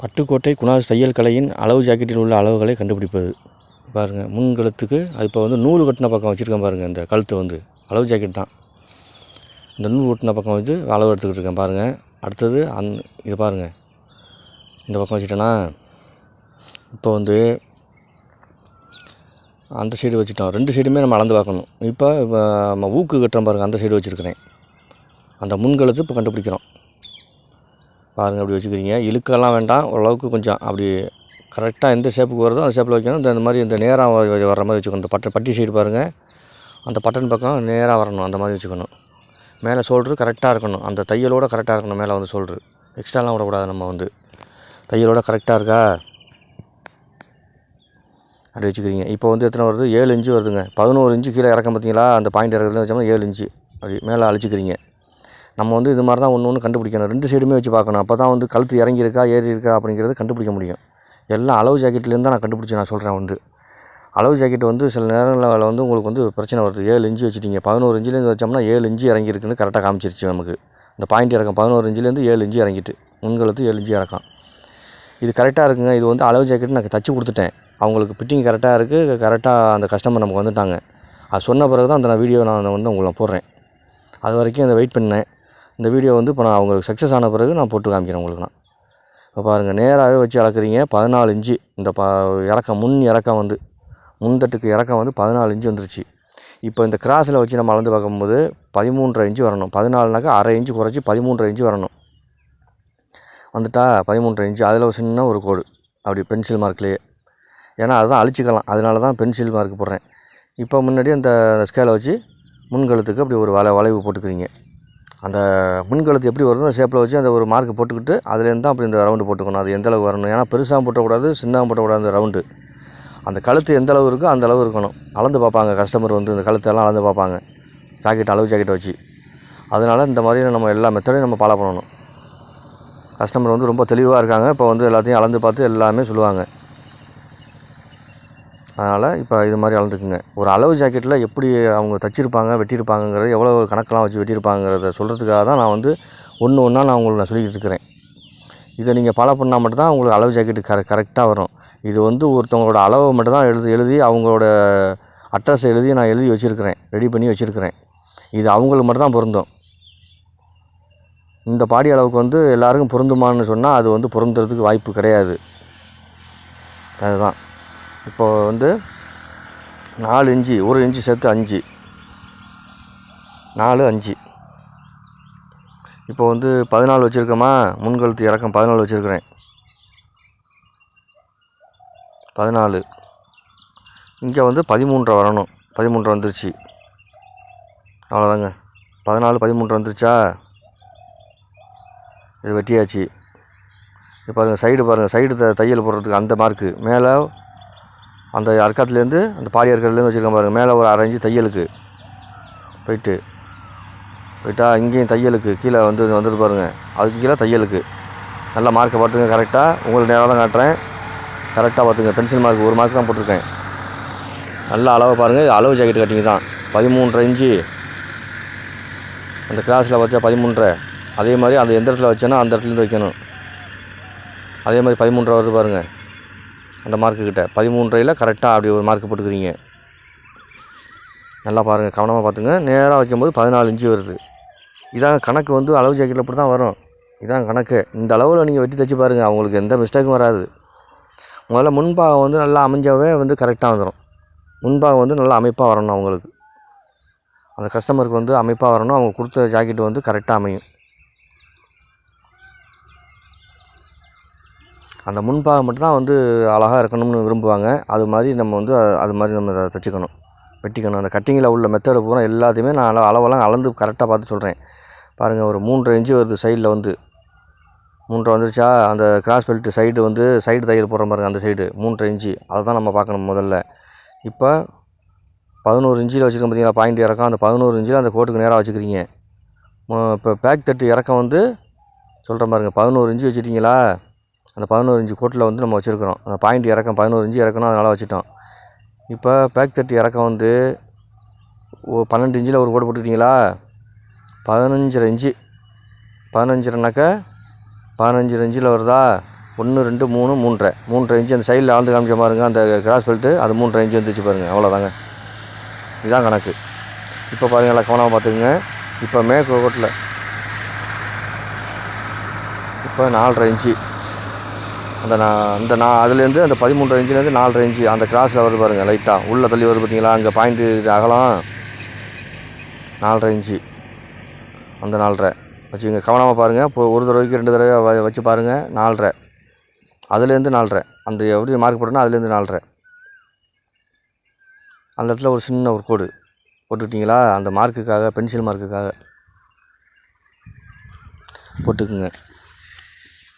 பட்டுக்கோட்டை குணாஸ் தையல் கலையின் அளவு ஜாக்கெட்டில் உள்ள அளவுகளை கண்டுபிடிப்பது. பாருங்கள் முன்கழுத்துக்கு அது இப்போ வந்து நூல் கட்டின பக்கம் வச்சுருக்கேன் பாருங்கள் இந்த கழுத்து வந்து. அளவு ஜாக்கெட் தான். இந்த நூல் ஒட்டின பக்கம் வச்சு அளவு எடுத்துக்கிட்டு இருக்கேன் பாருங்கள் அடுத்தது அந் இது பாருங்கள் இந்த பக்கம் வச்சுட்டேன்னா இப்போ வந்து அந்த சைடு வச்சுட்டோம். ரெண்டு சைடுமே நம்ம அளந்து பார்க்கணும். இப்போ இப்போ நம்ம ஊக்கு கட்டுறோம் பாருங்கள் அந்த சைடு வச்சுருக்கிறேன். அந்த முன்கழுத்து இப்போ கண்டுபிடிக்கிறோம். பாருங்கள் அப்படி வச்சுக்கிறீங்க. இழுக்கெல்லாம் வேண்டாம். ஓரளவுக்கு கொஞ்சம் அப்படி கரெக்டாக எந்த ஷேப்புக்கு வருதோ அந்த ஷேப்பில் வைக்கணும். இந்த மாதிரி இந்த நேராக வர மாதிரி வச்சுக்கணும். இந்த பட்டை பட்டி சைடு பாருங்கள் அந்த பட்டன் பக்கம் நேராக வரணும். அந்த மாதிரி வச்சுக்கணும். மேலே சோல்ட்ரு கரெக்டாக இருக்கணும். அந்த தையலோட கரெக்டாக இருக்கணும். மேலே வந்து சோல்ட்ரு எக்ஸ்ட்ராலாம் விடக்கூடாது நம்ம வந்து. தையலோட கரெக்டாக இருக்கா? அப்படி வச்சுக்கிறீங்க. இப்போ வந்து எத்தனை வருது? ஏழு இன்ச்சு வருதுங்க. பதினோரு இன்ச்சு கீழே இறக்கம் பார்த்தீங்களா அந்த பாயிண்ட் இறக்கத்துல வச்சோம்னா ஏழு இன்ச்சு. அப்படி மேலே அழிச்சிக்கிறீங்க. நம்ம வந்து இது மாதிரி தான் ஒன்று ஒன்று கண்டுபிடிக்கணும். ரெண்டு சைடுமே வச்சு பார்க்கணும். அப்போ தான் வந்து கழுத்து இறங்கியிருக்கா ஏறி இருக்கா அப்படிங்கிறது கண்டுபிடிக்க முடியும். எல்லாம் அளவு ஜாக்கெட்லேருந்து தான் நான் கண்டுபிடிச்சி நான் சொல்கிறேன் வந்து. அளவு ஜாக்கெட் வந்து சில நேரங்களில் வந்து உங்களுக்கு வந்து பிரச்சனை வருது. ஏழு இன்ச்சு வச்சுட்டீங்க. பதினோரு இன்ச்சிலேருந்து வச்சோம்னா ஏழு இன்ச்சு இறங்கியிருக்குன்னு கரெக்டாக காமிச்சிருச்சு நமக்கு. இந்த பாயிண்ட் இறக்கம் பதினோரு இன்ச்சிலேருந்து ஏழு இன்ச்சு இறங்கிட்டு முன்கழுத்து ஏழு இன்ச்சு இறக்கம். இது கரெக்டாக இருக்குங்க. இது வந்து அளவு ஜாக்கெட் நான் தச்சு கொடுத்துட்டேன். அவங்களுக்கு ஃபிட்டிங் கரெக்டாக இருக்குது கரெக்டாக அந்த கஸ்டமர் நமக்கு வந்துட்டாங்க. அது சொன்ன பிறகு தான் அந்த நான் வீடியோ நான் வந்து உங்களை போடுறேன். அது வரைக்கும் அதை வெயிட் பண்ணேன். இந்த வீடியோ வந்து இப்போ நான் அவங்களுக்கு சக்ஸஸ் ஆன பிறகு நான் போட்டு காமிக்கிறேன் உங்களுக்கு நான். இப்போ பாருங்கள் நேராகவே வச்சு அளக்குறீங்க பதினாலு இன்ச்சு. இந்த ப இறக்கம் முன் இறக்கம் வந்து முன்தட்டுக்கு இறக்கம் வந்து பதினாலு இன்ச்சு வந்துருச்சு. இப்போ இந்த கிராஸில் வச்சு நம்ம அளந்து பார்க்கும்போது பதிமூன்றரை இன்ச்சு வரணும். பதினாலுனாக்கா அரை இன்ச்சு குறைச்சி பதிமூன்றரை இன்ச்சு வரணும். வந்துட்டா பதிமூன்றரை இன்ச்சு. அதில் ஒரு சின்ன ஒரு கோடு. அப்படி பென்சில் மார்க்லேயே ஏன்னா அதுதான் அழிச்சிக்கலாம். அதனால தான் பென்சில் மார்க் போடுறேன். இப்போ முன்னாடி அந்த ஸ்கேலை வச்சு முன்கழுத்துக்கு அப்படி ஒரு வளை வளைவு போட்டுக்கிறீங்க. அந்த முன்கழுத்து எப்படி வருதோ அந்த ஷேப்பில் வச்சு அந்த ஒரு மார்க் போட்டுக்கிட்டு அதுலேருந்து தான் அப்படி இந்த ரவுண்டு போட்டுக்கணும். அது எந்த அளவு வரணும்? ஏன்னா பெருசாகவும் போட்டக்கூடாது சின்னவும் போட்டக்கூடாது அந்த ரவுண்டு அந்த கழுத்து எந்த அளவு இருக்கோ அந்த அளவு இருக்கணும். அளந்து பார்ப்பாங்க. கஸ்டமர் வந்து இந்த கழுத்தெல்லாம் அளந்து பார்ப்பாங்க. ஜாக்கெட் அளவு ஜாக்கெட்டை வச்சு. அதனால் இந்த மாதிரி நம்ம எல்லா மெத்தடையும் நம்ம ஃபாலோ பண்ணணும். கஸ்டமர் வந்து ரொம்ப தெளிவாக இருக்காங்க. இப்போ வந்து எல்லாத்தையும் அளந்து பார்த்து எல்லாமே சொல்லுவாங்க. அதனால் இப்போ இது மாதிரி அளந்துக்குங்க. ஒரு அளவு ஜாக்கெட்டில் எப்படி அவங்க தச்சிருப்பாங்க வெட்டியிருப்பாங்கங்கிறது எவ்வளோ கணக்கெலாம் வச்சு வெட்டியிருப்பாங்கிறத சொல்கிறதுக்காக தான் நான் வந்து ஒன்று ஒன்றா நான் உங்களுக்கு நான் சொல்லிக்கிட்டு இருக்கிறேன். இதை நீங்கள் ஃபாலோ பண்ணால் மட்டும்தான் உங்களுக்கு அளவு ஜாக்கெட்டு கரெ கரெக்டாக வரும். இது வந்து ஒருத்தவங்களோட அளவை மட்டும்தான் எழுதி எழுதி அவங்களோட அட்ரஸ் எழுதி நான் எழுதி வச்சுருக்கிறேன். ரெடி பண்ணி வச்சுருக்கிறேன். இது அவங்களுக்கு மட்டும்தான் பொருந்தும். இந்த பாடி அளவுக்கு வந்து எல்லாருக்கும் பொருந்துமான்னு சொன்னால் அது வந்து பொருந்துறதுக்கு வாய்ப்பு கிடையாது. அதுதான். இப்போ வந்து நாலு இஞ்சி ஒரு இன்ச்சு சேர்த்து அஞ்சு. நாலு அஞ்சு. இப்போ வந்து பதினாலு வச்சுருக்கோமா? முன்கழுத்து இறக்கம் பதினாலு வச்சுருக்கிறேன். பதினாலு. இங்கே வந்து பதிமூன்றரை வரணும். பதிமூன்றரை வந்துருச்சு. அவ்வளோதாங்க பதினாலு பதிமூன்றரை வந்துருச்சா? இது வெட்டியாச்சு. இது பாருங்கள் சைடு பாருங்கள் சைடு த தையல் போடுறதுக்கு அந்த மார்க்கு மேலே அந்த அர்க்கத்துலேருந்து அந்த பாடி அர்க்கத்துலேருந்து வச்சுருக்கேன் பாருங்கள் மேலே ஒரு அரைஞ்சி தையலுக்கு. போயிட்டு போயிட்டா இங்கேயும் தையலுக்கு கீழே வந்து வந்துட்டு பாருங்கள் அதுக்கு கீழே தையலுக்கு. நல்லா மார்க்கை பார்த்துங்க கரெக்டாக உங்களுக்கு நேராக தான் காட்டுறேன். கரெக்டாக பார்த்துங்க. பென்சில் மார்க் ஒரு மார்க் தான் போட்டிருக்கேன். நல்லா அளவை பாருங்கள் அளவு ஜாக்கெட் கட்டிங்க தான். பதிமூன்றரை இன்ச்சு. அந்த கிளாஸில் வச்சா பதிமூன்றரை. அதே மாதிரி அந்த எந்த இடத்துல வச்சேன்னா அந்த இடத்துலேருந்து வைக்கணும். அதே மாதிரி பதிமூன்றரை வருது பாருங்கள் அந்த மார்க்கு கிட்ட. பதிமூன்றையில் கரெக்டாக அப்படி ஒரு மார்க் போட்டுக்கிறீங்க. நல்லா பாருங்கள் கவனமாக பார்த்துங்க. நேராக வைக்கும்போது பதினாலு இன்ச்சு வருது. இதான் கணக்கு வந்து அளவு ஜாக்கெட்டில் இப்படி தான் வரும். இதான் கணக்கு. இந்த அளவில் நீங்கள் வெட்டி தைச்சி பாருங்கள் அவங்களுக்கு எந்த மிஸ்டேக்கும் வராது. முதல்ல முன்பாகம் வந்து நல்லா அமைஞ்சாவே வந்து கரெக்டாக வந்துடும் முன்பாகம் வந்து நல்லா அமைப்பாக வரணும் அவங்களுக்கு. அந்த கஸ்டமருக்கு வந்து அமைப்பாக வரணும். அவங்க கொடுத்த ஜாக்கெட் வந்து கரெக்டாக அமையும். அந்த முன்பாகம் மட்டும்தான் வந்து அழகாக இருக்கணும்னு விரும்புவாங்க. அது மாதிரி நம்ம வந்து அது மாதிரி நம்ம அதை தைச்சிக்கணும். வெட்டிக்கணும். அந்த கட்டிங்கில் உள்ள மெத்தடை பூரா எல்லாத்தையுமே நான் அள- அளவெல்லாம் அளந்து கரெக்டாக பார்த்து சொல்கிறேன் பாருங்கள் ஒரு மூன்றரை இன்ச்சு வருது சைடில் வந்து. மூன்றரை வந்துருச்சா? அந்த கிராஸ் பெல்ட்டு சைடு வந்து சைடு தையல் போடுற பாருங்க அந்த சைடு மூன்றரை இன்ச்சு அதை தான் நம்ம பார்க்கணும் முதல்ல. இப்போ பதினோரு இன்ச்சில் வச்சுருக்கோம் பார்த்தீங்களா பாயிண்ட் இறக்கம். அந்த பதினோரு இன்ச்சில் அந்த கோட்டுக்கு நேராக வச்சுக்கிறீங்க. இப்போ பேக் தட்டு இறக்கம் வந்து சொல்கிறேன் பாருங்க பதினோரு இன்ச்சு வச்சுட்டிங்களா அந்த பதினோரு இன்ச்சு கோட்டில் வந்து நம்ம வச்சுருக்குறோம். அந்த பாயிண்ட் இறக்கம் பதினோரு இன்ச்சு இறக்கணும் அதனால் வச்சுட்டோம். இப்போ பேக் தட்டு இறக்கம் வந்து ஓ பன்னெண்டு இன்ச்சில் ஒரு கோடு போட்டுக்கிட்டீங்களா? பதினஞ்சரை இன்ச்சு. பதினஞ்சரைனாக்கா பதினஞ்சு இன்ச்சில் வருதா? ஒன்று ரெண்டு மூணு மூன்றரை. மூன்றரை இன்ச்சு அந்த சைடில் ஆழ்ந்து காமிச்ச பாருங்க அந்த கிராஸ் பெல்ட்டு அது மூன்றரை இன்ச்சு வந்துச்சு பாருங்கள் அவ்வளோதாங்க இதுதான் கணக்கு. இப்போ பாருங்கள் எல்லாம் கவனமாக பார்த்துக்குங்க. இப்போ மேற்கு கோட்டில் இப்போ நாலரை இன்ச்சு. அந்த நான் அந்த நான் அதுலேருந்து அந்த பதிமூன்று இன்ச்சுலேருந்து நாலரை இன்ச்சு அந்த கிராஸில் வருது பாருங்கள் லைட்டாக உள்ளே தள்ளி வருது பார்த்தீங்களா அங்கே பாயிண்ட்டு அகலம். நாலரை இன்ச்சு அந்த நாலரை. வச்சுங்க கவனமாக பாருங்கள் இப்போ ஒரு தடவைக்கு ரெண்டு தடவை வச்சு பாருங்கள் நாலரை. அதுலேருந்து நாலரை. அந்த எப்படி மார்க் போட்டோன்னா அதுலேருந்து நாலரை. அந்த இடத்துல ஒரு சின்ன ஒரு கோடு போட்டுக்கிட்டிங்களா? அந்த மார்க்குக்காக பென்சில் மார்க்குக்காக போட்டுக்குங்க.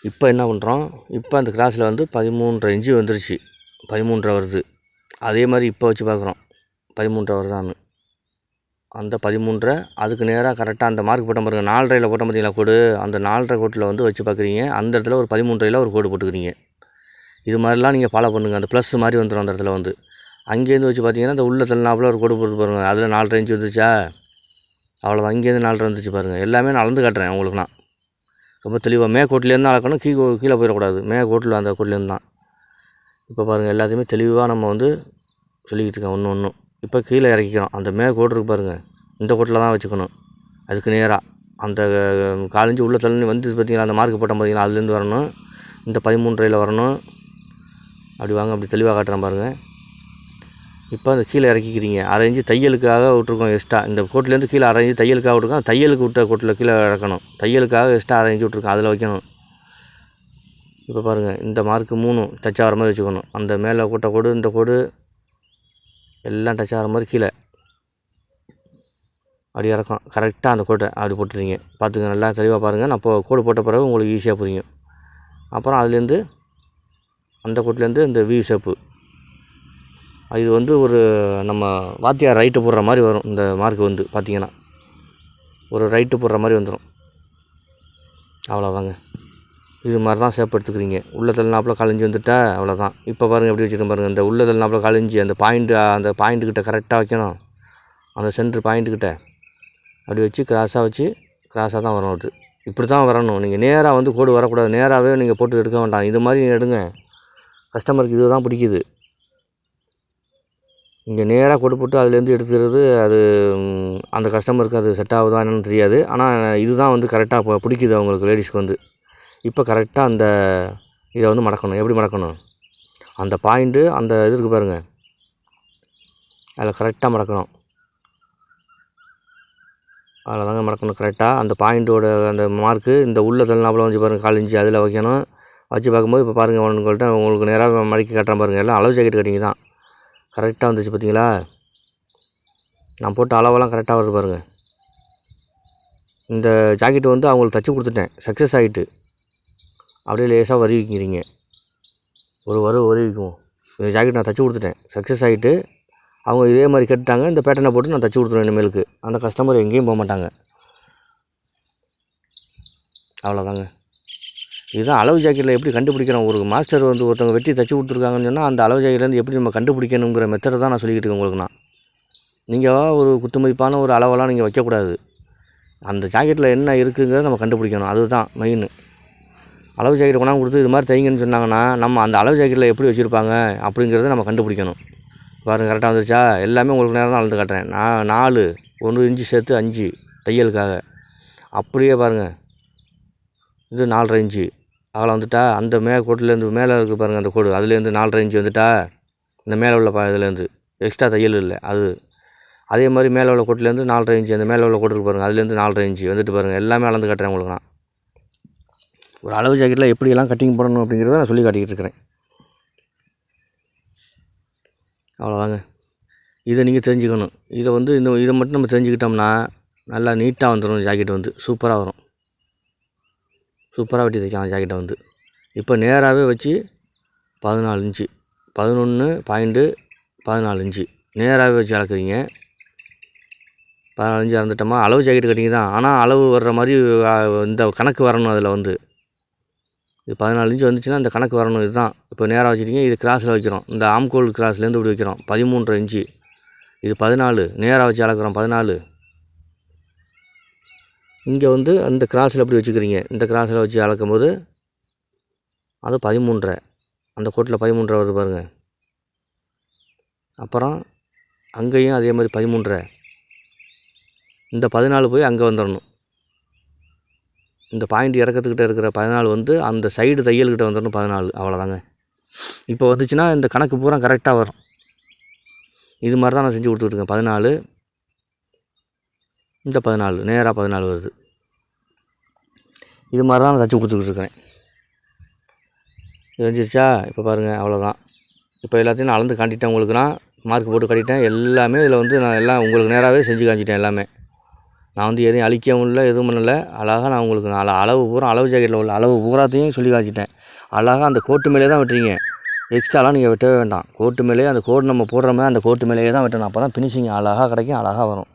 இப்போ என்ன பண்ணுறோம்? இப்போ அந்த கிராஸில் வந்து பதிமூன்றரை இன்ச்சு வந்துருச்சு. பதிமூன்றரை வருது. அதே மாதிரி இப்போ வச்சு பார்க்குறோம். பதிமூன்றரை வருதான்னு. அந்த பதிமூன்றரை அதுக்கு நேராக கரெக்டாக அந்த மார்க் போட்ட பாருங்கள் நாலரையில் போட்ட பார்த்தீங்களா கோடு அந்த நாலரை கோட்டில் வந்து வச்சு பார்க்குறீங்க. அந்த இடத்துல ஒரு பதிமூன்றையில் ஒரு கோடு போட்டுக்கிறீங்க. இது மாதிரிலாம் நீங்கள் ஃபாலோ பண்ணுங்கள் அந்த ப்ளஸ் மாதிரி வந்துடும் அந்த இடத்துல வந்து. அங்கேருந்து வச்சு பார்த்தீங்கன்னா அந்த உள்ள தள்ளினாப்புல ஒரு கோடு போட்டு பாருங்கள் அதில் நாலரை இன்ச்சு வந்துச்சா அவ்வளோதான் இங்கேருந்து நாலரை வந்துச்சு பாருங்கள் எல்லாமே நான் அளந்து காட்டுறேன் உங்களுக்கு நான் ரொம்ப தெளிவாக மேக்கோட்டிலேருந்து அளக்கணும் கீ கீழே போயிடக்கூடாது. மே கோட்டில் அந்த கோட்டிலேருந்து தான். இப்போ பாருங்கள் எல்லாத்தையுமே தெளிவாக நம்ம வந்து சொல்லிக்கிட்டு இருக்கோம் ஒன்று ஒன்றும் இப்போ கீழே இறக்கிக்கிறோம். அந்த மே இருக்கு பாருங்கள் இந்த கோட்டில் தான் வச்சுக்கணும். அதுக்கு நேராக அந்த காலஞ்சி உள்ள தள்ளி வந்து பார்த்தீங்களா அந்த மார்க் போட்டோம் பார்த்தீங்கன்னா அதுலேருந்து வரணும். இந்த பதிமூன்றையில் வரணும். அப்படி வாங்க அப்படி தெளிவாக காட்டுறேன் பாருங்கள் இப்போ அந்த கீழே இறக்கிக்கிறீங்க. அரைஞ்சி தையலுக்காக விட்ருக்கோம் எக்ஸ்ட்ரா இந்த கோட்டிலேருந்து கீழே அரைஞ்சி தையலுக்காக விட்ருக்கோம் தையலுக்கு விட்ட கோட்டில் கீழே இறக்கணும். தையலுக்காக எக்ஸ்ட்ரா அரைஞ்சி விட்ருக்கோம் அதில் வைக்கணும். இப்போ பாருங்கள் இந்த மார்க்கு மூணு டச் ஆகிற மாதிரி வச்சுக்கணும். அந்த மேலே கூட்ட கோடு இந்த கோடு. எல்லாம் டச் ஆகிற மாதிரி கீழே. அப்படி இறக்கும். கரெக்டாக அந்த கோட்டை அப்படி போட்டுருங்க பார்த்துங்க நல்லா தெளிவாக பாருங்கள் நான் இப்போ கோடு போட்ட பிறகு உங்களுக்கு ஈஸியாக புரியும். அப்புறம் அதுலேருந்து அந்த கோட்டிலேருந்து இந்த வி ஷேப்பு இது வந்து ஒரு நம்ம வாத்தியார் ரைட்டு போடுற மாதிரி வரும். இந்த மார்க் வந்து பார்த்தீங்கன்னா. ஒரு ரைட்டு போடுற மாதிரி வந்துடும் அவ்வளோதாங்க இது மாதிரி தான் ஷேப் எடுத்துக்கிறீங்க. உள்ள தள்ளினாப்புல கலைஞ்சி வந்துட்டா அவ்வளோதான் இப்போ பாருங்கள் எப்படி வச்சுருக்கேன் பாருங்கள் இந்த உள்ள தள்ளினாப்புல கலைஞ்சி அந்த பாயிண்ட்டு அந்த பாயிண்ட்டுக்கிட்ட கரெக்டாக வைக்கணும். அந்த சென்ட்ரு பாயிண்ட்டுக்கிட்ட அப்படி வச்சு கிராஸாக வச்சு கிராஸாக தான் வரணும் அது. இப்படி தான் வரணும். நீங்கள் நேராக வந்து கோடு வரக்கூடாது. நேராகவே நீங்கள் போட்டு எடுக்க வேண்டாம். இது மாதிரி எடுங்க. கஸ்டமருக்கு இது தான் பிடிக்குது. இங்கே நேராக கோடு போட்டு அதுலேருந்து எடுத்துக்கிறது அது அந்த கஸ்டமருக்கு அது செட் ஆகுதா என்னென்னு தெரியாது ஆனால் இதுதான் வந்து கரெக்டாக இப்போ பிடிக்குது அவங்களுக்கு லேடிஸ்க்கு வந்து இப்போ கரெக்டாக அந்த இதை வந்து மடக்கணும் எப்படி மடக்கணும் அந்த பாயிண்ட்டு அந்த இது இருக்குது பாருங்கள் அதில் கரெக்டாக மடக்கணும் அதில் தாங்க மடக்கணும் கரெக்டாக அந்த பாயிண்ட்டோட அந்த மார்க்கு இந்த உள்ள தள்ளினாப்புல வந்து பாருங்கள் காலிஞ்சி அதில் வைக்கணும் வச்சு பார்க்கும்போது இப்போ பாருங்கள் உங்கள்கிட்ட உங்களுக்கு நேராக மடக்கி கட்டுறேன் பாருங்கள் எல்லாம் அளவு ஜாக்கெட் கட்டிங்க தான் கரெக்டாக வந்துச்சு பார்த்தீங்களா நான் போட்ட அளவெல்லாம் கரெக்டாக வருது பாருங்கள் இந்த ஜாக்கெட்டு வந்து அவங்களுக்கு தச்சு கொடுத்துட்டேன். சக்ஸஸ் ஆகிட்டு அப்படியே லேசாக வரி வைக்கிறீங்க ஒரு வரு வரி இந்த ஜாக்கெட் நான் தச்சு கொடுத்துட்டேன். சக்ஸஸ் ஆகிட்டு அவங்க இதே மாதிரி கேட்டுட்டாங்க. இந்த பேட்டர்னை போட்டு நான் தச்சு கொடுத்துருவேன் இனிமேலுக்கு. அந்த கஸ்டமர் எங்கேயும் போக மாட்டாங்க அவ்வளோதாங்க இதுதான் அளவு ஜாக்கெட்டில் எப்படி கண்டுபிடிக்கிறோம் ஒரு மாஸ்டர் வந்து ஒருத்தவங்க வெட்டி தச்சு கொடுத்துருக்காங்கன்னு சொன்னால் அந்த அளவு ஜாக்கெட்லேருந்து எப்படி நம்ம கண்டுபிடிக்கணுங்கிற மெத்தடை தான் நான் சொல்லிக்கிட்டு இருக்கேன் உங்களுக்கு நான். நீங்கள் ஒரு குத்துமதிப்பான ஒரு அளவெல்லாம் நீங்கள் வைக்கக்கூடாது. அந்த ஜாக்கெட்டில் என்ன இருக்குங்கிறத நம்ம கண்டுபிடிக்கணும். அதுதான் மெயின் அளவு ஜாக்கெட் கொண்டாந்து கொடுத்து இது மாதிரி தைங்கன்னு சொன்னாங்கன்னா நம்ம அந்த அளவு ஜாக்கெட்டில் எப்படி வச்சுருப்பாங்க அப்படிங்கிறத நம்ம கண்டுபிடிக்கணும். பாருங்கள் கரெக்டாக வந்துருச்சா? எல்லாமே உங்களுக்கு நேரம் தான் அளந்து காட்டுறேன். நான் நாலு ஒன்று இன்ச்சு சேர்த்து அஞ்சு தையலுக்காக. அப்படியே பாருங்கள் இது நாலரை இன்ச்சு அகலம் வந்துட்டா அந்த மே கோட்டிலேருந்து மேலே இருக்குது பாருங்கள் அந்த கோடு. அதுலேருந்து நாலரை இன்ச்சு வந்துட்டா இந்த மேலே உள்ள பா இதுலேருந்து. எக்ஸ்ட்ரா தையல் இல்லை அது. அதே மாதிரி மேலே உள்ள கோட்டிலேருந்து நாலரை இன்ச்சு அந்த மேலே உள்ள கோட்டு இருக்கு பாருங்கள் அதுலேருந்து நாலரை இன்ச்சு வந்துட்டு பாருங்கள் எல்லாமே அளந்து காட்டுறேன் உங்களுக்கு நான். ஒரு அளவு ஜாக்கெட்டில் எப்படியெல்லாம் கட்டிங் போடணும் அப்படிங்கிறத நான் சொல்லி காட்டிக்கிட்டு இருக்கிறேன். அவ்வளோதாங்க இதை நீங்கள் தெரிஞ்சுக்கணும். இதை வந்து இந்த இதை மட்டும் நம்ம தெரிஞ்சுக்கிட்டோம்னா நல்லா நீட்டாக வந்துடும் ஜாக்கெட் வந்து. சூப்பராக வரும். சூப்பராக வெட்டி தைக்கலாம் ஜாக்கெட்டை வந்து. இப்போ நேராகவே வச்சு பதினாலு இன்ச்சு. பதினொன்று பாயிண்ட்டு பதினாலு இன்ச்சு. நேராகவே வச்சு அளக்குறீங்க. பதினாலு இன்ச்சு அளந்துட்டோமா? அளவு ஜாக்கெட் கட்டிங்க தான். ஆனால் அளவு வர்ற மாதிரி இந்த கணக்கு வரணும் அதில் வந்து. இது பதினாலு இன்ச்சு வந்துச்சுன்னா இந்த கணக்கு வரணும். இதுதான் இப்போ நேராக வச்சுட்டிங்க இது கிராஸில் வைக்கிறோம். இந்த ஆம்கோல் கிராஸ்லேருந்து இப்படி வைக்கிறோம். பதிமூன்றரை இன்ச்சு. இது பதினாலு. நேராக வச்சு அளக்குறோம் பதினாலு. இங்கே வந்து அந்த கிராஸில் எப்படி வச்சுக்கிறீங்க? இந்த கிராஸில் வச்சு அளக்கும் போது அது பதிமூன்றரை. அந்த கோட்டில் பதிமூன்றரை வருது பாருங்கள் அப்புறம் அங்கேயும் அதே மாதிரி பதிமூன்றரை. இந்த பதினாலு போய் அங்கே வந்துடணும் இந்த பாயிண்ட் இறக்கத்துக்கிட்ட இருக்கிற பதினாலு வந்து அந்த சைடு தையல்கிட்ட வந்துடணும் பதினாலு. அவ்வளோதாங்க இப்போ வந்துச்சுன்னா இந்த கணக்கு பூரா கரெக்டாக வரும். இது மாதிரி தான் நான் செஞ்சு கொடுத்துட்ருக்கேன் பதினாலு இந்த பதினாலு நேராக பதினாலு வருது. இது மாதிரி தான் நான் தச்சு கொடுத்துக்கிட்டு இருக்கிறேன் இது இப்போ பாருங்கள் அவ்வளோதான் இப்போ எல்லாத்தையும் நான் அளந்து காட்டிட்டேன் உங்களுக்குனா மார்க் போட்டு காட்டிட்டேன். எல்லாமே இதில் வந்து நான் எல்லாம் உங்களுக்கு நேராகவே செஞ்சு காமிச்சிட்டேன் எல்லாமே. நான் வந்து எதையும் அழிக்கவும் இல்லை எதுவும் பண்ணலை. அழகாக நான் உங்களுக்கு நான் அளவு பூரா அளவு ஜாக்கெட்டில் உள்ள அளவு பூராத்தையும் சொல்லி காமிச்சிட்டேன். அழகாக அந்த கோட்டு மேலே தான் வெட்டுறீங்க. எக்ஸ்ட்ராலாம் நீங்கள் வெட்டவே வேண்டாம். கோட்டு மேலேயே அந்த கோடு நம்ம போடுறோமே அந்த கோட்டு மேலேயே தான் வெட்டணும். அப்போ தான் ஃபினிஷிங் அழகாக கிடைக்கும் அழகாக வரும்.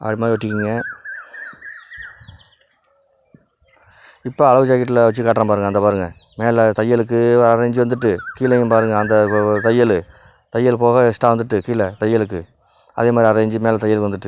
அது மாதிரி வெட்டிக்கிங்க இப்போ அளவு ஜாக்கெட்டில் வச்சு காட்டுறேன் பாருங்கள் அந்த பாருங்கள் மேலே தையலுக்கு அரை வந்துட்டு கீழேயும் பாருங்கள் அந்த தையல். தையல் போக எக்ஸ்ட்ரா வந்துட்டு கீழே தையலுக்கு. அதே மாதிரி அரேஞ்சு மேலே தையல் வந்துட்டு.